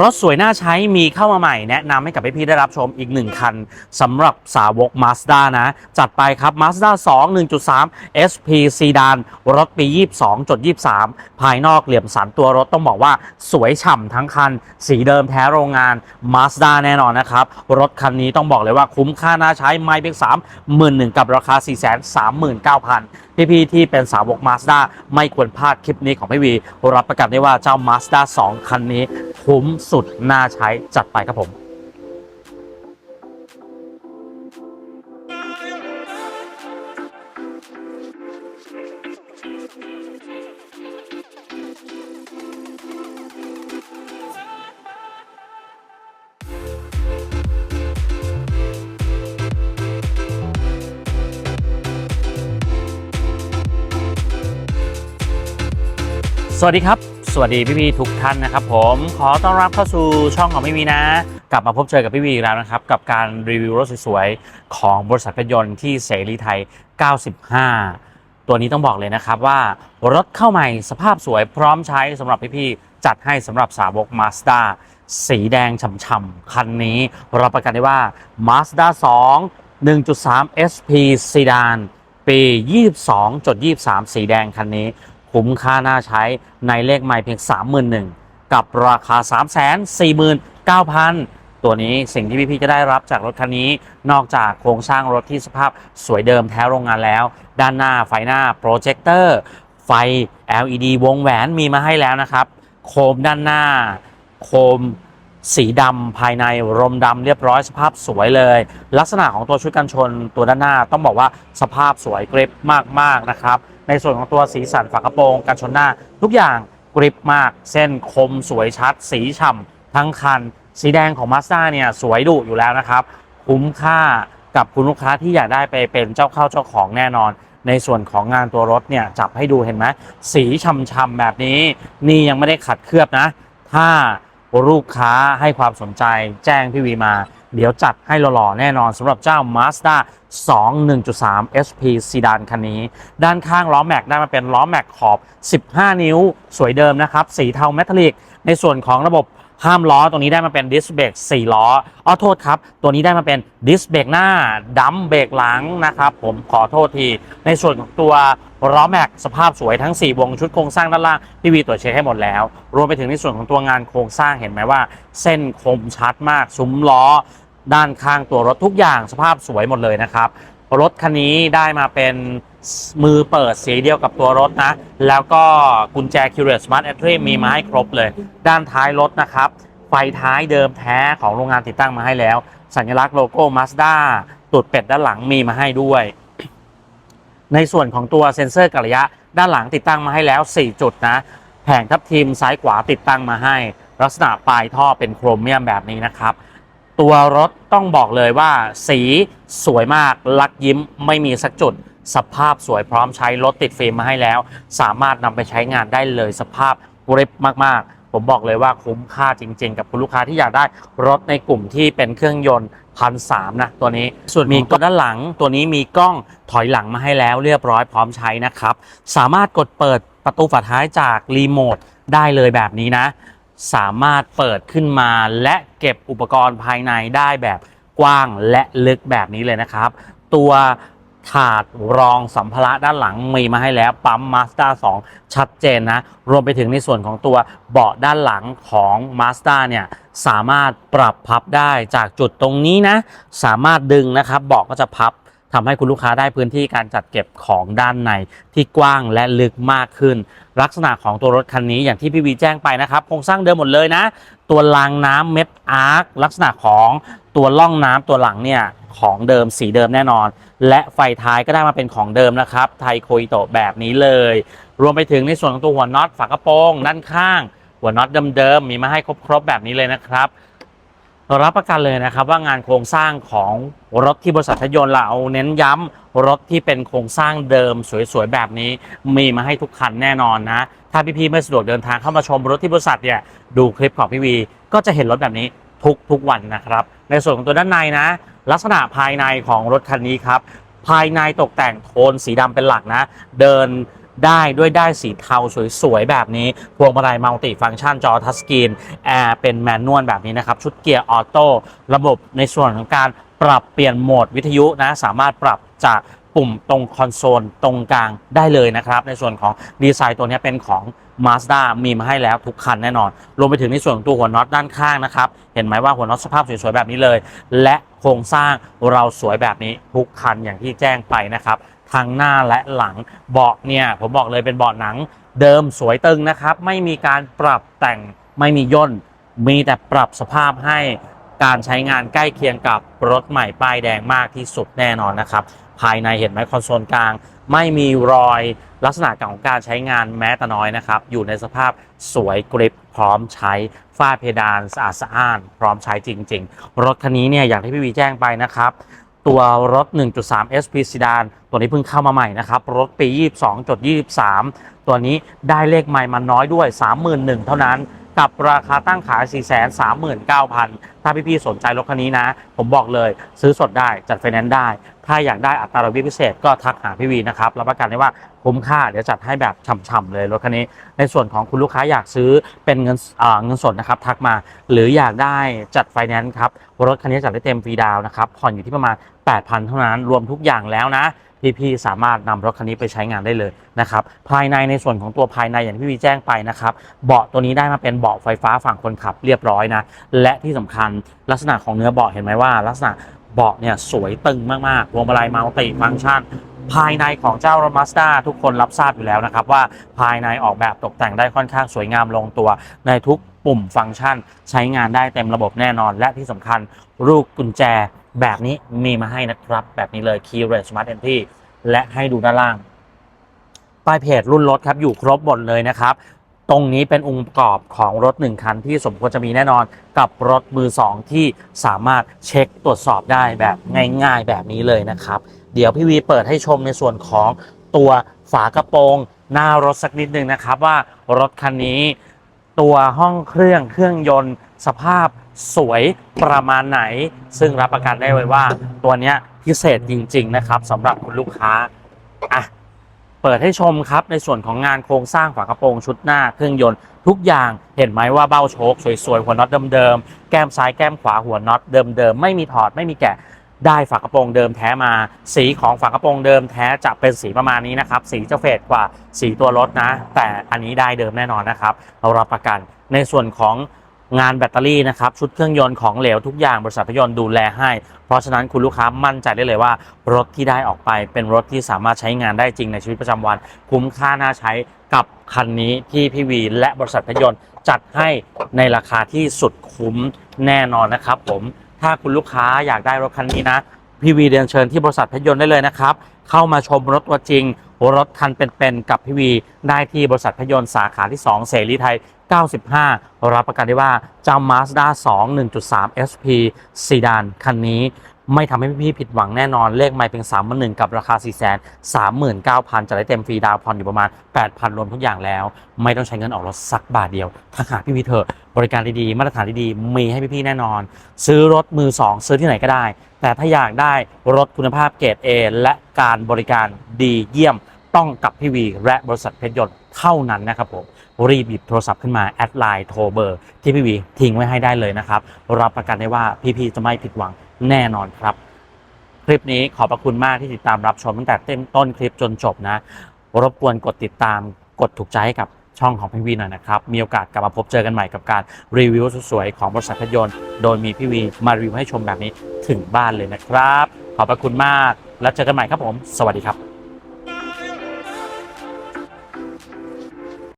รถสวยน่าใช้มีเข้ามาใหม่แนะนำให้กับพี่ๆได้รับชมอีกหนึ่งคันสำหรับสาวก Mazda นะ จัดไปครับ Mazda 2 1.3 SP Sedan รถปี 22.23 ภายนอกเหลี่ยมสันตัวรถต้องบอกว่าสวยฉ่ำทั้งคัน สีเดิมแท้โรงงาน Mazda แน่นอนนะครับ รถคันนี้ต้องบอกเลยว่าคุ้มค่าน่าใช้ไม่เพียง3 1 0 0 0กับราคา 439,000พี่ๆที่เป็นสาวก Mazda ไม่ควรพลาดคลิปนี้ของพี่วีรับประกันได้ว่าเจ้า Mazda 2 คันนี้คุ้มสุดน่าใช้จัดไปครับผม สวัสดีครับ สวัสดีพี่วีทุกท่านนะครับผมขอต้อนรับเข้าสู่ช่องของพี่วีนะ กลับมาพบเจอกับพี่วีอีกแล้วนะครับ กับการรีวิวรถสวยๆ ของบริษัทรถยนต์ที่เสรีไทย 95 ตัวนี้ต้องบอกเลยนะครับว่ารถเข้าใหม่สภาพสวยพร้อมใช้สำหรับพี่ๆจัดให้สำหรับสาวก Mazda สีแดงฉ่ำๆคันนี้รับประกันได้ว่า Mazda 2 1.3 SP Sedan ปี 22.23 สีแดงคันนี้ คุ้มค่าน่าใช้ในเลขใหม่เพียง 31,000กับราคา 349,000 ตัวนี้สิ่งที่พี่ๆจะได้รับจากรถคันนี้ นอกจากโครงสร้างรถที่สภาพสวยเดิมแท้โรงงานแล้ว ด้านหน้าไฟหน้าโปรเจคเตอร์ไฟ LED วงแหวนมีมาให้แล้วนะครับ โคมด้านหน้า โคมสีดำภายในรมดำเรียบร้อยสภาพสวยเลย ลักษณะของตัวชุดกันชนตัวด้านหน้าต้องบอกว่าสภาพสวยกริบมากๆนะครับ ในส่วนของตัวสีสันฝากระโปรงกันชนหน้า ทุกอย่างกริบมาก เส้นคมสวยชัด สีฉ่ำทั้งคัน สีแดงของ Mazda เนี่ยสวยดุอยู่แล้วนะครับ คุ้มค่ากับคุณลูกค้าที่อยากได้ไปเป็นเจ้าเข้าเจ้าของแน่นอน ในส่วนของงานตัวรถเนี่ยจับให้ดูเห็นไหมสีช่ำๆแบบนี้ นี่ยังไม่ได้ขัดเคลือบนะ ถ้า ลูกค้าให้ความสนใจแจ้งพี่วีมา เดี๋ยวจัดให้หล่อๆแน่นอนสำหรับเจ้า Mazda 2 1.3 SP ซีดานคันนี้ ด้านข้างล้อแม็กได้มาเป็นล้อแม็กขอบ 15 นิ้ว สวยเดิมนะครับ สีเทาเมทัลลิก ในส่วนของระบบ ห้ามล้อตรงนี้ได้มาเป็นดิสเบรก4ล้ออ้อโทษครับ ตัวนี้ได้มาเป็นดิสเบรกหน้าดัมเบรกหลังนะครับ ผมขอโทษที ในส่วนของตัวล้อแม็กสภาพสวยทั้ง 4 วงชุดโครงสร้างด้านล่างพี่วีตรวจเช็คให้หมดแล้ว รวมไปถึงในส่วนของตัวงานโครงสร้างเห็นไหมว่า เส้นคมชัดมาก ซุ้มล้อ ด้านข้างตัวรถทุกอย่างสภาพสวยหมดเลยนะครับรถคันนี้ได้มาเป็น มือเปิดสีเดียวกับตัวรถนะ แล้วก็กุญแจ Curious Smart Entry มีมาให้ครบเลย ด้านท้ายรถนะครับ ไฟท้ายเดิมแท้ของโรงงานติดตั้งมาให้แล้ว สัญลักษณ์โลโก้ Mazda ตูดเป็ดด้านหลังมีมาให้ด้วย ในส่วนของตัวเซ็นเซอร์กระยะ ด้านหลังติดตั้งมาให้แล้ว 4 จุดนะ แผงทับทิมซ้ายขวาติดตั้งมาให้ ลักษณะปลายท่อเป็นโครเมียมแบบนี้นะครับตัวรถต้องบอกเลยว่าสีสวยมากลักยิ้มไม่มีสักจุด สภาพสวยพร้อมใช้รถติดฟิล์มมาให้แล้ว สามารถนำไปใช้งานได้เลยสภาพกริบมากๆ ผมบอกเลยว่าคุ้มค่าจริง ๆ กับคุณลูกค้าที่อยากได้รถในกลุ่มที่เป็นเครื่องยนต์พันสามนะตัวนี้ส่วนมีกล้องด้านหลัง ตัวนี้มีกล้องถอยหลังมาให้แล้ว เรียบร้อยพร้อมใช้นะครับ สามารถกดเปิดประตูฝาท้ายจากรีโมทได้เลยแบบนี้นะ สามารถเปิดขึ้นมาและเก็บอุปกรณ์ภายในได้แบบกว้างและลึกแบบนี้เลยนะครับ ตัว ถาดรองสัมภาระด้านหลังมีมาให้แล้ว ปั๊ม Mazda 2 ชัดเจนนะ รวมไปถึงในส่วนของตัวเบาะด้านหลังของ Mazda เนี่ยสามารถปรับพับได้จากจุดตรงนี้นะ สามารถดึงนะครับเบาะก็จะพับ ทำให้คุณลูกค้าได้พื้นที่การจัดเก็บของด้านในที่กว้างและลึกมากขึ้น ลักษณะของตัวรถคันนี้อย่างที่พี่วีแจ้งไปนะครับโครงสร้างเดิมหมดเลยนะ ตัวรางน้ำเม็ดอาร์คลักษณะของตัวล่องน้ำตัวหลังเนี่ยของเดิมสีเดิมแน่นอน และไฟท้ายก็ได้มาเป็นของเดิมนะครับ ไทโคอิโตะแบบนี้เลย รวมไปถึงในส่วนของตัวหัวน็อตฝากระโปรงด้านข้าง หัวน็อตเดิมๆมีมาให้ครบๆแบบนี้เลยนะครับ รับประกันเลยนะครับว่างานโครงสร้างของรถที่บริษัทรถยนต์เราเน้นย้ำรถที่เป็นโครงสร้างเดิมสวยๆแบบนี้ มีมาให้ทุกคันแน่นอนนะ ถ้าพี่ๆไม่สะดวกเดินทางเข้ามาชมรถที่บริษัทเนี่ยดูคลิปของพี่วี ก็จะเห็นรถแบบนี้ทุกทุกวันนะครับ ในส่วนของตัวด้านในนะ ลักษณะภายในของรถคันนี้ครับ ภายในตกแต่งโทนสีดำเป็นหลักนะ เดิน ได้ด้วยได้สีเทาสวยๆ แบบนี้ พวงมาลัยมัลติฟังก์ชันจอทัชสกรีนแอร์เป็นแมนนวลแบบนี้นะครับ ชุดเกียร์ออโต้ระบบในส่วนของการปรับเปลี่ยนโหมดวิทยุนะ สามารถปรับจากปุ่มตรงคอนโซลตรงกลางได้เลยนะครับ ในส่วนของดีไซน์ตัวนี้เป็นของ Mazda มีมาให้แล้วทุกคันแน่นอน รวมไปถึงในส่วนของตัวหัวน็อตด้านข้างนะครับ เห็นไหมว่าหัวน็อตสภาพสวยๆแบบนี้เลย และโครงสร้างเราสวยแบบนี้ทุกคันอย่างที่แจ้งไปนะครับ ทั้งหน้าและหลังเบาะเนี่ยผมบอกเลยเป็นเบาะหนังเดิมสวยตึงนะครับ ไม่มีการปรับแต่งไม่มีย่น มีแต่ปรับสภาพให้การใช้งานใกล้เคียงกับรถใหม่ป้ายแดงมากที่สุดแน่นอนนะครับ ภายในเห็นไหมคอนโซลกลาง ไม่มีรอยลักษณะของการใช้งานแม้แต่น้อยนะครับ อยู่ในสภาพสวยกริบพร้อมใช้ฝ้าเพดานสะอาดสะอ้าน พร้อมใช้จริง ๆ รถคันนี้เนี่ยอย่างที่พี่วีแจ้งไปนะครับ ตัวรถ 1.3 SP Sedan ตัวนี้เพิ่งเข้ามาใหม่นะครับ รถปี 22.23 ตัวนี้ได้เลขใหม่มาน้อยด้วย 31,000 เท่านั้น กับราคาตั้งขาย 439,000 ถ้าพี่ๆสนใจรถคันนี้นะ ผมบอกเลยซื้อสดได้จัดไฟแนนซ์ได้ ถ้าอยากได้อัตราดอกเบี้ยพิเศษก็ทักหาพี่วีนะครับ รับประกันได้ว่าคุ้มค่า เดี๋ยวจัดให้แบบฉ่ำๆเลยรถคันนี้ ในส่วนของคุณลูกค้าอยากซื้อเป็นเงินเงินสดนะครับ ทักมา หรืออยากได้จัดไฟแนนซ์ครับ รถคันนี้จัดได้เต็มฟรีดาวน์นะครับ ผ่อนอยู่ที่ประมาณ 8,000 เท่านั้น รวมทุกอย่างแล้วนะ พี่ๆสามารถนำรถคันนี้ไปใช้งานได้เลยนะครับภายในในส่วนของตัวภายในอย่างที่พี่แจ้งไปนะครับเบาะตัวนี้ได้มาเป็นเบาะไฟฟ้าฝั่งคนขับเรียบร้อยนะและที่สำคัญลักษณะของเนื้อเบาะเห็นไหมว่า ลักษณะเบาะเนี่ยสวยตึงมากๆพวงมาลัยมัลติฟังก์ชันภายในของเจ้ารถมาสด้าทุกคนรับทราบอยู่แล้วนะครับ ว่าภายในออกแบบตกแต่งได้ค่อนข้างสวยงามลงตัว ในทุกปุ่มฟังก์ชัน ใช้งานได้เต็มระบบแน่นอน และที่สำคัญลูกกุญแจ แบบนี้มีมาให้นะครับ แบบนี้เลย Keyless Smart Entry และให้ดูด้านล่างป้ายเพจรุ่นรถครับอยู่ครบหมดเลยนะครับ ตรงนี้เป็นองค์ประกอบของรถ 1 คันที่สมควรจะมีแน่นอนกับรถมือ 2 ที่สามารถเช็คตรวจสอบได้แบบง่ายๆแบบนี้เลยนะครับ เดี๋ยวพี่วีเปิดให้ชมในส่วนของตัวฝากระโปรง หน้ารถสักนิดนึงนะครับว่ารถคันนี้ ตัวห้องเครื่องเครื่องยนต์ สภาพ สวยประมาณไหน ซึ่งรับประกันได้เลยว่า ตัวนี้พิเศษจริง ๆ นะครับสำหรับคุณลูกค้าอะเปิดให้ชมครับในส่วนของงานโครงสร้างฝากระโปรงชุดหน้าเครื่องยนต์ ทุกอย่างเห็นไหมว่าเบ้าโชคสวยๆ หัวน็อตเดิมๆ แก้มซ้ายแก้มขวาหัวน็อตเดิมๆ ไม่มีถอดไม่มีแกะได้ฝากระโปรงเดิมแท้มา สีของฝากระโปรงเดิมแท้จะเป็นสีประมาณนี้นะครับ สีจะเฟดกว่าสีตัวรถนะ แต่อันนี้ได้เดิมแน่นอนนะครับ เรารับประกันในส่วนของ งานแบตเตอรี่นะครับชุดเครื่องยนต์ของเหลวทุกอย่างบริษัทพยนต์ดูแลให้ เพราะฉะนั้นคุณลูกค้ามั่นใจได้เลยว่า รถที่ได้ออกไปเป็นรถที่สามารถใช้งานได้จริงในชีวิตประจำวัน คุ้มค่าน่าใช้กับคันนี้ที่พี่วีและบริษัทพยนต์จัดให้ในราคาที่สุดคุ้มแน่นอนนะครับ ผมถ้าคุณลูกค้าอยากได้รถคันนี้นะพี่วีเรียนเชิญที่บริษัทพยนต์ได้เลยนะครับ เข้ามาชมรถตัวจริง รถคันเป็นๆกับพี่วีได้ที่บริษัทพยนต์สาขาที่ 2 เสรีไทย 95 รับประกันได้ว่าเจ้า Mazda 2 1.3 SP ซีดานคันนี้ไม่ทำให้พี่ๆผิดหวังแน่นอน เลขไม่เพียง3 1 0 0กับราคา 4 3 9 0 0 0 จะได้เต็มฟรีดาวน์ผ่อนอยู่ประมาณ 8,000 รวมทุกอย่างแล้ว ไม่ต้องใช้เงินออกรถสักบาทเดียว ถ้าหาพี่วีเถอะบริการดีๆ มาตรฐานดีๆ มีให้พี่ๆแน่นอน ซื้อรถมือ 2 ซื้อที่ไหนก็ได้ แต่ถ้าอยากได้รถคุณภาพเกรด A และการบริการดีเยี่ยม ต้องกับพี่วีและบริษัทเพชรยนต์เท่านั้นนะครับผมรีบหยิบโทรศัพท์ขึ้นมาแอดไลน์โทรเบอร์ที่พี่วีทิ้งไว้ให้ได้เลยนะครับ รับประกันได้ว่าพี่ๆจะไม่ผิดหวังแน่นอนครับ คลิปนี้ขอบพระคุณมากที่ติดตามรับชมตั้งแต่เต้นต้นคลิปจนจบนะ รบกวนกดติดตามกดถูกใจให้กับช่องของพี่วีหน่อยนะครับ มีโอกาสกลับมาพบเจอกันใหม่กับการรีวิวสวยๆของบริษัทพยนต์โดยมีพี่วีมารีวิวให้ชมแบบนี้ถึงบ้านเลยนะครับ ขอบพระคุณมาก แล้วเจอกันใหม่ครับผม สวัสดีครับ